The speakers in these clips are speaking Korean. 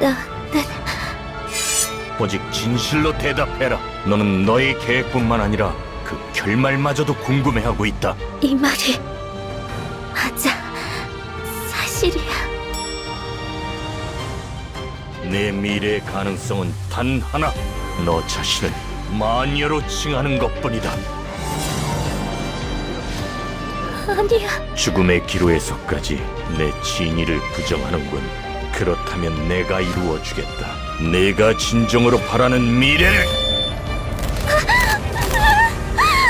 나는 오직 진실로 대답해라. 너는 너의 계획뿐만 아니라 그 결말마저도 궁금해하고 있다. 이 말이 맞아. 사실이야. 내 미래의 가능성은 단 하나. 너 자신을 마녀로 칭하는 것뿐이다. 아니야. 죽음의 기로에서까지 내 진위를 부정하는군. 그렇다면 내가 이루어 주겠다. 내가 진정으로 바라는 미래를.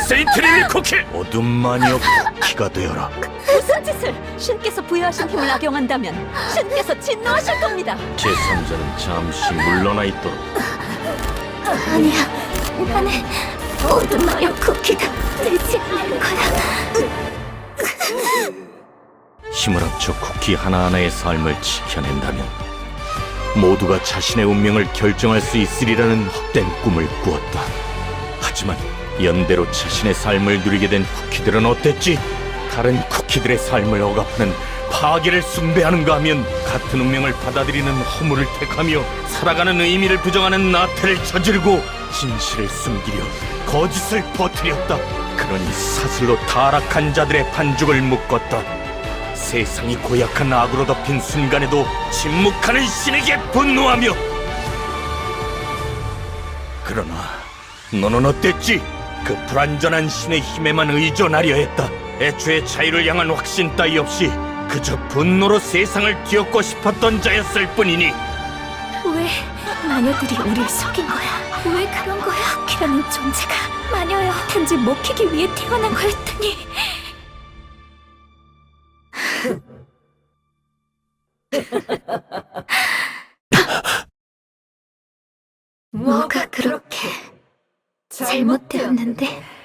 세인트리미 쿠키! 어둠 마녀 쿠키가 되어라. 무슨 짓을 신께서 부여하신 힘을 악용한다면 신께서 진노하실 겁니다. 제3자는 잠시 물러나 있도록. 아니야. 나는 모든 마녀 쿠키가 되지 힘을 합쳐 쿠키 하나하나의 삶을 지켜낸다면 모두가 자신의 운명을 결정할 수 있으리라는 헛된 꿈을 꾸었다. 하지만 연대로 자신의 삶을 누리게 된 쿠키들은 어땠지? 다른 쿠키들의 삶을 억압하는 파괴를 숭배하는가 하면 같은 운명을 받아들이는 허물을 택하며 살아가는 의미를 부정하는 나태를 저지르고 진실을 숨기려 거짓을 퍼뜨렸다. 그러니 사슬로 타락한 자들의 반죽을 묶었다. 세상이 고약한 악으로 덮인 순간에도 침묵하는 신에게 분노하며 그러나 너는 어땠지? 그 불완전한 신의 힘에만 의존하려 했다 애초에 자유를 향한 확신 따위 없이 그저 분노로 세상을 뒤엎고 싶었던 자였을 뿐이니 왜 마녀들이 우릴 속인 거야? 왜 그런 거야? 쿠키라는 존재가 마녀여 단지 먹히기 위해 태어난 거였더니 뭐가 그렇게 잘못되었는데?